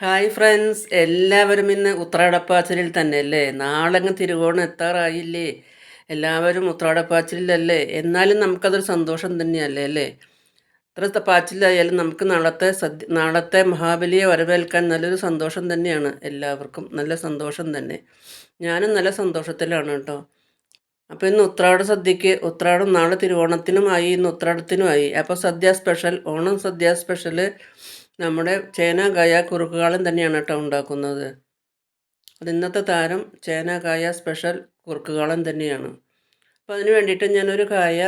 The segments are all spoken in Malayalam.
ഹായ് ഫ്രണ്ട്സ് എല്ലാവരും ഇന്ന് ഉത്രാടപ്പാച്ചിലിൽ തന്നെ അല്ലേ നാളങ്ങ് തിരുവോണം എത്താറായില്ലേ? എല്ലാവരും ഉത്രാടപ്പാച്ചിലല്ലേ എന്നാലും നമുക്കതൊരു സന്തോഷം തന്നെയല്ലേ അല്ലേ? എത്ര ത- പാച്ചിലായാലും നമുക്ക് നാളത്തെ സദ്യ നാളത്തെ മഹാബലിയെ വരവേൽക്കാൻ നല്ലൊരു സന്തോഷം തന്നെയാണ്. എല്ലാവർക്കും നല്ല സന്തോഷം തന്നെ. ഞാനും നല്ല സന്തോഷത്തിലാണ് കേട്ടോ. അപ്പോൾ ഇന്ന് ഉത്രാട സദ്യക്ക് ഉത്രാടം നാളെ തിരുവോണത്തിനുമായി ഇന്ന് ഉത്രാടത്തിനുമായി. അപ്പോൾ സദ്യ സ്പെഷ്യൽ ഓണം സദ്യ സ്പെഷ്യൽ നമ്മുടെ ചേന കായ കുറുക്കുകളും തന്നെയാണ് കേട്ടോ ഉണ്ടാക്കുന്നത്. അത് ഇന്നത്തെ താരം ചേന കായ സ്പെഷ്യൽ കുറുക്കുകളും തന്നെയാണ്. അപ്പോൾ അതിന് വേണ്ടിയിട്ട് ഞാനൊരു കായ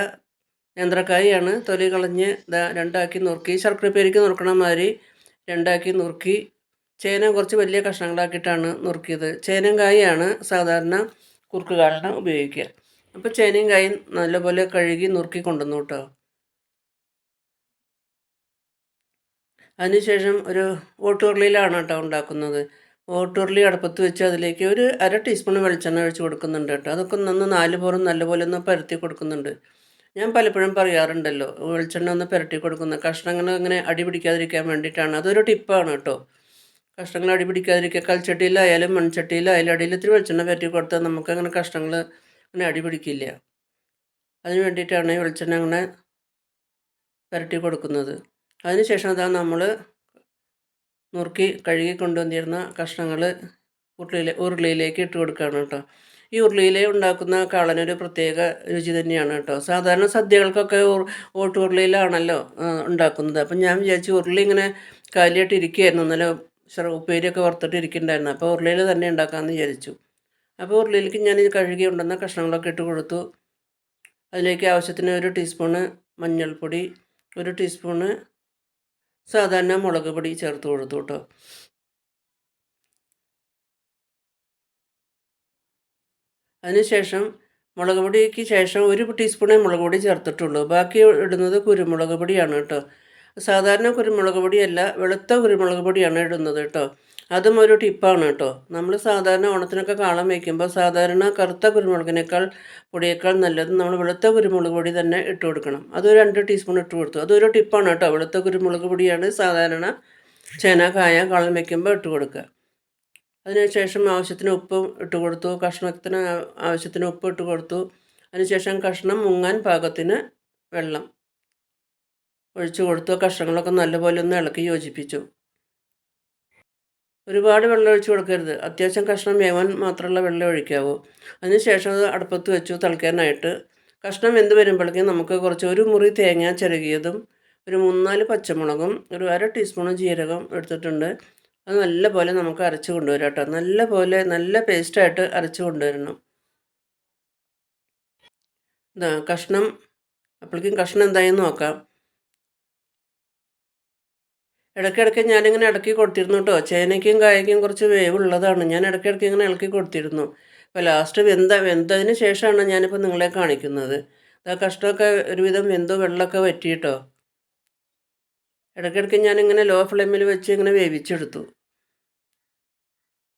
യന്ത്രക്കായാണ് തൊലി കളഞ്ഞ് രണ്ടാക്കി നുറുക്കി ശർക്കരപ്പേരിക്ക് നുറുക്കണ മാതിരി രണ്ടാക്കി നുറുക്കി ചേന കുറച്ച് വലിയ കഷ്ണങ്ങളാക്കിയിട്ടാണ് നുറുക്കിയത്. ചേനയും കായാണ് സാധാരണ കുറുക്കുകാലിന് ഉപയോഗിക്കുക. അപ്പോൾ ചേനയും കായും നല്ലപോലെ കഴുകി നുറുക്കി കൊണ്ടുവന്നു കേട്ടോ. അതിനുശേഷം ഒരു ഓട്ടുരുളിയിലാണ് കേട്ടോ ഉണ്ടാക്കുന്നത്. ഓട്ടുരുളി അടുപ്പത്ത് വെച്ച് അതിലേക്ക് ഒരു അര ടീസ്പൂൺ വെളിച്ചെണ്ണ ഒഴിച്ച് കൊടുക്കുന്നുണ്ട് കേട്ടോ. അതൊക്കെ ഒന്ന് നാല് പോറും നല്ലപോലെ ഒന്ന് പരത്തി കൊടുക്കുന്നുണ്ട്. ഞാൻ പലപ്പോഴും പറയാറുണ്ടല്ലോ വെളിച്ചെണ്ണ ഒന്ന് പുരട്ടി കൊടുക്കുന്ന കഷ്ണങ്ങൾ അങ്ങനെ അടിപിടിക്കാതിരിക്കാൻ വേണ്ടിയിട്ടാണ്. അതൊരു ടിപ്പാണ് കേട്ടോ. കഷ്ണങ്ങൾ അടി പിടിക്കാതിരിക്കുക. കൽച്ചട്ടിയിലായാലും മൺചട്ടിയിലായാലും അടിയിൽ ഇത്തിരി വെളിച്ചെണ്ണ പുരട്ടി കൊടുത്താൽ നമുക്ക് അങ്ങനെ കഷ്ണങ്ങൾ അങ്ങനെ അടിപിടിക്കില്ല അതിന് വേണ്ടിയിട്ടാണ് വെളിച്ചെണ്ണ അങ്ങനെ പുരട്ടി കൊടുക്കുന്നത്. അതിനുശേഷം അതാ നമ്മൾ നുറുക്കി കഴുകി കൊണ്ടുവന്നിരുന്ന കഷ്ണങ്ങൾ ഉരുളിയിലെ ഉരുളിയിലേക്ക് ഇട്ട് കൊടുക്കുകയാണ് കേട്ടോ. ഈ ഉരുളിയിൽ ഉണ്ടാക്കുന്ന കാളനൊരു പ്രത്യേക രുചി തന്നെയാണ് കേട്ടോ. സാധാരണ സദ്യകൾക്കൊക്കെ ഓട്ട് ഉരുളിയിലാണല്ലോ ഉണ്ടാക്കുന്നത്. അപ്പം ഞാൻ വിചാരിച്ചു ഉരുളി ഇങ്ങനെ കാലിയായിട്ട് ഇരിക്കുകയായിരുന്നു നല്ല ചെറു ഉപ്പേരിയൊക്കെ വറുത്തിട്ട് ഇരിക്കുന്നുണ്ടായിരുന്നു. അപ്പോൾ ഉരുളിയിൽ തന്നെ ഉണ്ടാക്കാമെന്ന് വിചാരിച്ചു. അപ്പോൾ ഉരുളിയിലേക്ക് ഞാൻ കഴുകി ഉണ്ടെന്ന കഷ്ണങ്ങളൊക്കെ ഇട്ട് കൊടുത്തു. അതിലേക്ക് ആവശ്യത്തിന് ഒരു ടീസ്പൂണ് മഞ്ഞൾപ്പൊടി ഒരു ടീസ്പൂണ് സാധാരണ മുളക് പൊടി ചേർത്ത് കൊടുത്തു കേട്ടോ അതിനുശേഷം മുളക് പൊടിക്ക് ശേഷം ഒരു ടീസ്പൂണേ മുളക് പൊടി ചേർത്തിട്ടുള്ളൂ. ബാക്കി ഇടുന്നത് കുരുമുളക് പൊടിയാണ് കേട്ടോ സാധാരണ കുരുമുളക് പൊടിയല്ല വെളുത്ത കുരുമുളക് പൊടിയാണ് ഇടുന്നത് കേട്ടോ അതും ഒരു ടിപ്പാണ് കേട്ടോ. നമ്മൾ സാധാരണ ഓണത്തിനൊക്കെ കാളം വയ്ക്കുമ്പോൾ സാധാരണ കറുത്ത കുരുമുളകിനേക്കാൾ പൊടിയേക്കാൾ നല്ലത് നമ്മൾ വെളുത്ത കുരുമുളക് പൊടി തന്നെ ഇട്ട് കൊടുക്കണം. അത് രണ്ട് ടീസ്പൂൺ ഇട്ട് കൊടുത്തു. അതൊരു ടിപ്പാണ് കേട്ടോ. വെളുത്ത കുരുമുളക് പൊടിയാണ് സാധാരണ ചേന കായ കാളം വയ്ക്കുമ്പോൾ ഇട്ട് കൊടുക്കുക. അതിനുശേഷം ആവശ്യത്തിന് ഉപ്പും ഇട്ട് കൊടുത്തു. കഷ്ണത്തിന് ആവശ്യത്തിന് ഉപ്പ് ഇട്ട് കൊടുത്തു. അതിനുശേഷം കഷ്ണം മുങ്ങാൻ പാകത്തിന് വെള്ളം ഒഴിച്ചു കൊടുത്തു. കഷ്ണങ്ങളൊക്കെ നല്ലപോലെ ഒന്ന് ഇളക്കി യോജിപ്പിച്ചു. ഒരുപാട് വെള്ളം ഒഴിച്ച് കൊടുക്കരുത്. അത്യാവശ്യം കഷ്ണം വേവാൻ മാത്രമുള്ള വെള്ളം ഒഴിക്കാവൂ. അതിനുശേഷം അത് അടുപ്പത്ത് വെച്ചു തിളയ്ക്കാനായിട്ട്. കഷ്ണം വെന്ത് വരുമ്പോഴേക്കും നമുക്ക് കുറച്ച് ഒരു മുറി തേങ്ങ ചിരകിയതും ഒരു മൂന്നാൽ പച്ചമുളകും ഒരു അര ടീസ്പൂൺ ജീരകം എടുത്തിട്ടുണ്ട്. അത് നല്ല പോലെ നമുക്ക് അരച്ച് കൊണ്ടുവരാം കേട്ടോ. നല്ല പോലെ നല്ല പേസ്റ്റായിട്ട് അരച്ച് കൊണ്ടുവരണം. കഷ്ണം. അപ്പോഴേക്കും കഷ്ണം എന്തായെന്ന് നോക്കാം. ഇടയ്ക്കിടയ്ക്ക് ഞാനിങ്ങനെ ഇടയ്ക്ക് കൊടുത്തിരുന്നു കേട്ടോ. ചേനയ്ക്കും കായയ്ക്കും കുറച്ച് വേവ് ഉള്ളതാണ് ഞാൻ ഇടയ്ക്കിടയ്ക്ക് ഇങ്ങനെ ഇളക്കി കൊടുത്തിരുന്നു. അപ്പോൾ ലാസ്റ്റ് വെന്ത വെന്തതിന് ശേഷമാണ് ഞാനിപ്പോൾ നിങ്ങളെ കാണിക്കുന്നത്. ആ കഷ്ടമൊക്കെ ഒരുവിധം വെന്തു വെള്ളമൊക്കെ വറ്റിയിട്ടോ ഇടയ്ക്കിടയ്ക്ക് ഞാനിങ്ങനെ ലോ ഫ്ലെയിമിൽ വെച്ച് ഇങ്ങനെ വേവിച്ചെടുത്തു.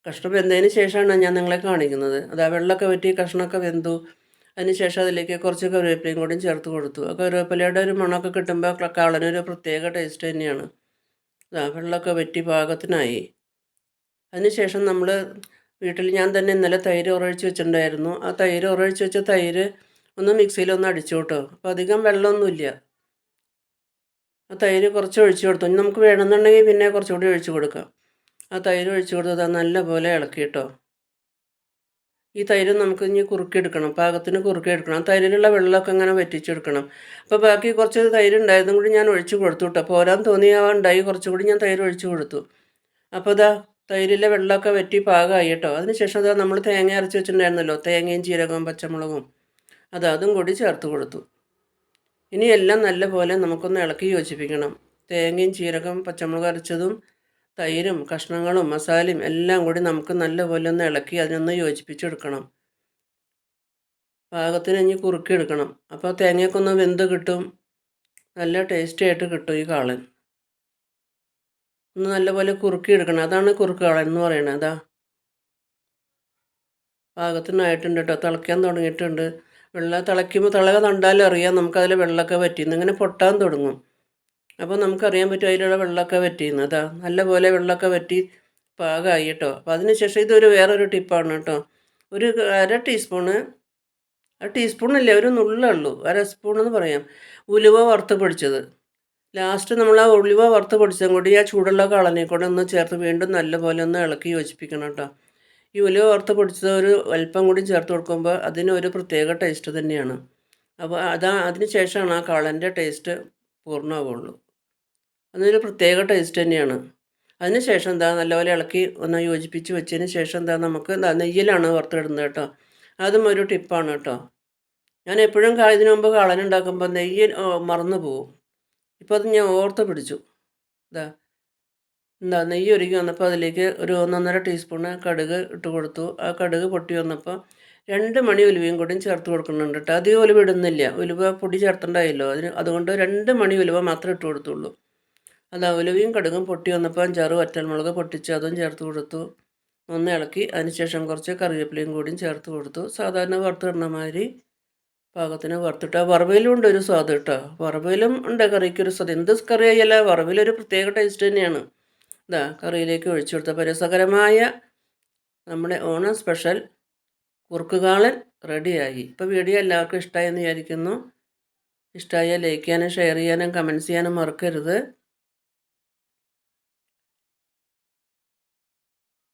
കഷ്ണം വെന്തതിന് ശേഷമാണ് ഞാൻ നിങ്ങളെ കാണിക്കുന്നത്. അത് ആ വെള്ളമൊക്കെ വറ്റി കഷ്ണമൊക്കെ വെന്തു. അതിന് ശേഷം അതിലേക്ക് കുറച്ച് കറിവേപ്പിലയും കൂടി ചേർത്ത് കൊടുത്തു. കറിവേപ്പിലയുടെ ഒരു മണമൊക്കെ കിട്ടുമ്പോൾ കാളനൊരു പ്രത്യേക ടേസ്റ്റ് തന്നെയാണ്. വെള്ളമൊക്കെ വറ്റി പാകത്തിനായി. അതിനുശേഷം നമ്മൾ വീട്ടിൽ ഞാൻ തന്നെ ഇന്നലെ തൈര് ഉറഴിച്ച് വെച്ചിട്ടുണ്ടായിരുന്നു. ആ തൈര് ഉറഴിച്ച് വെച്ച തൈര് ഒന്ന് മിക്സിയിലൊന്ന് അടിച്ചു കേട്ടോ. അപ്പോൾ അധികം വെള്ളമൊന്നുമില്ല. ആ തൈര് കുറച്ച് ഒഴിച്ചു കൊടുത്തു. നമുക്ക് വേണമെന്നുണ്ടെങ്കിൽ പിന്നെ കുറച്ചുകൂടി ഒഴിച്ചു കൊടുക്കാം. ആ തൈര് ഒഴിച്ചു കൊടുത്തത് നല്ല പോലെ ഇളക്കി കേട്ടോ. ഈ തൈര് നമുക്ക് ഇനി കുറുക്കിയെടുക്കണം പാകത്തിന് കുറുക്കിയെടുക്കണം. തൈരിലുള്ള വെള്ളമൊക്കെ ഇങ്ങനെ വറ്റിച്ചെടുക്കണം. അപ്പോൾ ബാക്കി കുറച്ച് തൈര് ഉണ്ടായതും കൂടി ഞാൻ ഒഴിച്ചു കൊടുത്തു കേട്ടോ പോരാൻ തോന്നിയാവുണ്ടായി കുറച്ചുകൂടി ഞാൻ തൈര് ഒഴിച്ചു കൊടുത്തു. അപ്പോൾ ഇതാ തൈരിലെ വെള്ളമൊക്കെ വറ്റി പാകമായി കേട്ടോ അതിനുശേഷം അതാ നമ്മൾ തേങ്ങ അരച്ച് വെച്ചിട്ടുണ്ടായിരുന്നല്ലോ തേങ്ങയും ജീരകവും പച്ചമുളകും. അത് അതും കൂടി ചേർത്ത് കൊടുത്തു. ഇനി എല്ലാം നല്ലപോലെ നമുക്കൊന്ന് ഇളക്കി യോജിപ്പിക്കണം. തേങ്ങയും ജീരകം പച്ചമുളക് അരച്ചതും തൈരും കഷ്ണങ്ങളും മസാലയും എല്ലാം കൂടി നമുക്ക് നല്ലപോലെ ഒന്ന് ഇളക്കി അതിനൊന്ന് യോജിപ്പിച്ചെടുക്കണം. പാകത്തിന് ഇനി കുറുക്കിയെടുക്കണം. അപ്പോൾ തേങ്ങയൊക്കെ ഒന്ന് വെന്ത് കിട്ടും. നല്ല ടേസ്റ്റി ആയിട്ട് കിട്ടും ഈ കാളൻ. ഒന്ന് നല്ലപോലെ കുറുക്കിയെടുക്കണം. അതാണ് കുറുക്ക് കാളൻ എന്ന് പറയുന്നത്. അതാ. പാകത്തിനായിട്ടുണ്ട് കേട്ടോ തിളയ്ക്കാൻ തുടങ്ങിയിട്ടുണ്ട്. വെള്ളം തിളയ്ക്കുമ്പോൾ തിളക കണ്ടാലും അറിയാം നമുക്കതിൽ വെള്ളമൊക്കെ പറ്റി ഇങ്ങനെ പൊട്ടാൻ തുടങ്ങും. അപ്പോൾ നമുക്കറിയാൻ പറ്റും അതിലുള്ള വെള്ളമൊക്കെ വറ്റിയെന്ന് അതാ നല്ലപോലെ വെള്ളമൊക്കെ വറ്റി പാകമായി കേട്ടോ. അപ്പോൾ അതിന് ശേഷം ഇതൊരു വേറൊരു ടിപ്പാണ് കേട്ടോ. ഒരു അര ടീസ്പൂണ് അര ടീസ്പൂണല്ലേ ഒരു നുള്ളുള്ളൂ അര സ്പൂൺ എന്ന് പറയാം. ഉലുവ വറുത്ത് പൊടിച്ചത്. ലാസ്റ്റ് നമ്മൾ ആ ഉലുവ വറുത്ത് പൊടിച്ചതും കൂടി ആ ചൂടുള്ള കളനെ കൂടെ ഒന്ന് ചേർത്ത് വീണ്ടും നല്ലപോലെ ഒന്ന് ഇളക്കി യോജിപ്പിക്കണം കേട്ടോ. ഈ ഉലുവ വറുത്ത് പൊടിച്ചത് ഒരു അല്പം കൂടി ചേർത്ത് കൊടുക്കുമ്പോൾ അതിന് ഒരു പ്രത്യേക ടേസ്റ്റ് തന്നെയാണ്. അപ്പോൾ അതാ അതിന് ശേഷമാണ് ആ കളന്റെ ടേസ്റ്റ് പൂർണമാവുള്ളൂ. അതിനൊരു പ്രത്യേക ടേസ്റ്റ് തന്നെയാണ്. അതിന് ശേഷം എന്താ നല്ലപോലെ ഇളക്കി ഒന്ന് യോജിപ്പിച്ച് വെച്ചതിന് ശേഷം എന്താ നമുക്ക് എന്താ നെയ്യിലാണ് വറുത്തിടുന്നത് കേട്ടോ. അതും ഒരു ടിപ്പാണ് കേട്ടോ. ഞാൻ എപ്പോഴും ഇതിനു മുമ്പ് കളനുണ്ടാക്കുമ്പോൾ നെയ്യ് മറന്നു പോകും ഇപ്പോൾ അത് ഞാൻ ഓർത്ത് പിടിച്ചു. ഇതാ എന്താ നെയ്യ് ഒരുക്കി വന്നപ്പോൾ അതിലേക്ക് ഒരു ഒന്നൊന്നര ടീസ്പൂണ് കടുക് ഇട്ട് കൊടുത്തു. ആ കടുക് പൊട്ടി വന്നപ്പോൾ രണ്ട് മണി ഉലുവയും കൂടി ചേർത്ത് കൊടുക്കുന്നുണ്ട് കേട്ടോ. അധികം ഉലുവ ഇടുന്നില്ല. ഉലുവ പൊടി ചേർത്തുണ്ടായല്ലോ അതിന് അതുകൊണ്ട് രണ്ട് മണി ഉലുവ മാത്രമേ ഇട്ട് കൊടുത്തുള്ളൂ. അതാ അവലുകയും കടുകും പൊട്ടി വന്നപ്പോൾ അഞ്ചാറ് വറ്റൽമുളക് പൊട്ടിച്ച് അതും ചേർത്ത് കൊടുത്തു. ഒന്ന് ഇളക്കി അതിനുശേഷം കുറച്ച് കറിവേപ്പിലയും കൂടിയും ചേർത്ത് കൊടുത്തു. സാധാരണ വറുത്തിടുന്ന മാതിരി പാകത്തിന് വറുത്തിട്ട്. വറവയിലും ഉണ്ട് ഒരു സ്വാദ് കേട്ടോ. വറവയിലും ഉണ്ട് കറിക്കൊരു സ്വാദ്. എന്ത് കറി ആയാല വറവിലൊരു പ്രത്യേക ടേസ്റ്റ് തന്നെയാണ്. ഇതാ കറിയിലേക്ക് ഒഴിച്ചു കൊടുത്ത പരസകരമായ നമ്മുടെ ഓണം സ്പെഷ്യൽ കുറുക്കുകാളൻ റെഡിയായി. ഇപ്പോൾ വീഡിയോ എല്ലാവർക്കും ഇഷ്ടമായി എന്ന് വിചാരിക്കുന്നു. ഇഷ്ടമായാൽ ലൈക്ക് ചെയ്യാനും ഷെയർ ചെയ്യാനും കമന്റ്സ് ചെയ്യാനും മറക്കരുത്.